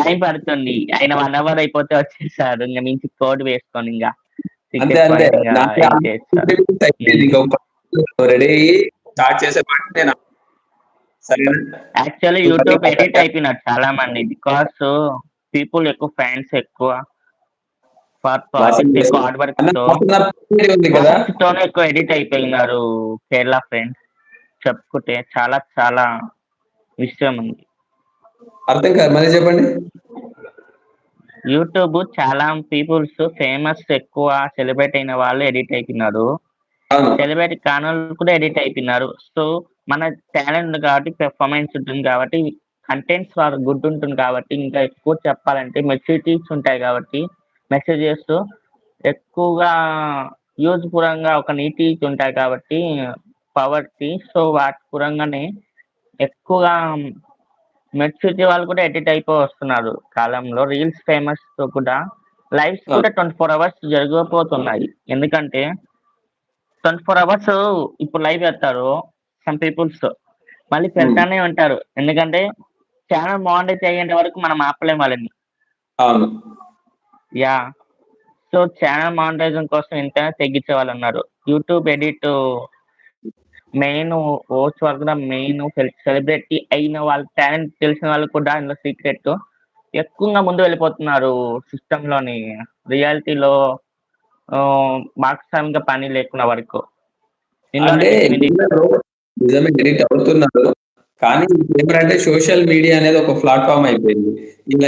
Time పడుతుంది. ఆయన 1 hour అయిపోతే వచ్చేసాడు. ఇంగ మించి కోడ్ వేసుకొని. ఇంక స్టార్ట్ చేసే? యాక్చువల్లీ యూట్యూబ్ ఎడిట్ అయిపోయినారు చాలా మంది. బికాస్ పీపుల్ ఎక్కువ ఫ్యాన్స్ ఎక్కువ. హార్డ్ కదా! తోనే ఎక్కువ ఎడిట్ అయిపోయినారు కేరళ ఫ్రెండ్స్. చెప్పుకుంటే చాలా చాలా విషయం ఉంది. అర్థం కాదు. మళ్ళీ చెప్పండి. యూట్యూబ్ చాలా పీపుల్స్ ఫేమస్ ఎక్కువ సెలబ్రేట్ అయిన వాళ్ళు ఎడిట్. అవును. సెలబ్రిటీ కానోళ్ళు కూడా ఎడిట్ అయితున్నారు. సో, మన టాలెంట్ ఉంది కాబట్టి పెర్ఫార్మెన్స్ ఉంటుంది కాబట్టి కంటెంట్స్ వాళ్ళు గుడ్ ఉంటుంది కాబట్టి ఇంకా ఎక్కువ చెప్పాలంటే మెచ్యూరిటీస్ ఉంటాయి కాబట్టి మెసేజెస్ ఎక్కువగా యూజ్ పురంగా ఒక నీతి ఉంటాయి కాబట్టి పవర్‌కి సో, వాటి పురంగానే ఎక్కువగా మెచ్యూరిటీ వాళ్ళు కూడా ఎడిట్ అయిపో వస్తున్నారు కాలంలో. రీల్స్ ఫేమస్‌తో కూడా లైవ్స్! కూడా 24 అవర్స్ జరగపోతున్నాయి. ఎందుకంటే 24 అవర్స్ ఇప్పుడు లైవ్ ఎత్తారు సమ్ పీపుల్స్. మళ్ళీ. పెడతానే ఉంటారు. ఎందుకంటే ఛానెల్ మానిటైజ్ అయ్యేంత వరకు మనం ఆపలేం వాళ్ళని. యాహ్! సో, ఛానెల్ మానిటైజేషన్ కోసం ఎంతైనా తెగించే వాళ్ళున్నారు. యూట్యూబ్ ఎడిట్ మెయిన్ ఓట్స్ వరకు కూడా మెయిన్ సెల్ సెలబ్రిటీ అయిన వాళ్ళ టాలెంట్ తెలిసిన వాళ్ళు కూడా ఇందులో సీక్రెట్ ఎక్కువగా ముందు వెళ్ళిపోతున్నారు సిస్టమ్‌లోని రియాలిటీలో పారిశ్రామిక పని లేకున్న వరకు. నిజమే ఎడిట్ అవుతున్నారు. కానీ ఇప్పుడేంటంటే సోషల్ మీడియా అనేది ఒక ప్లాట్‌ఫార్మ్ అయిపోయింది.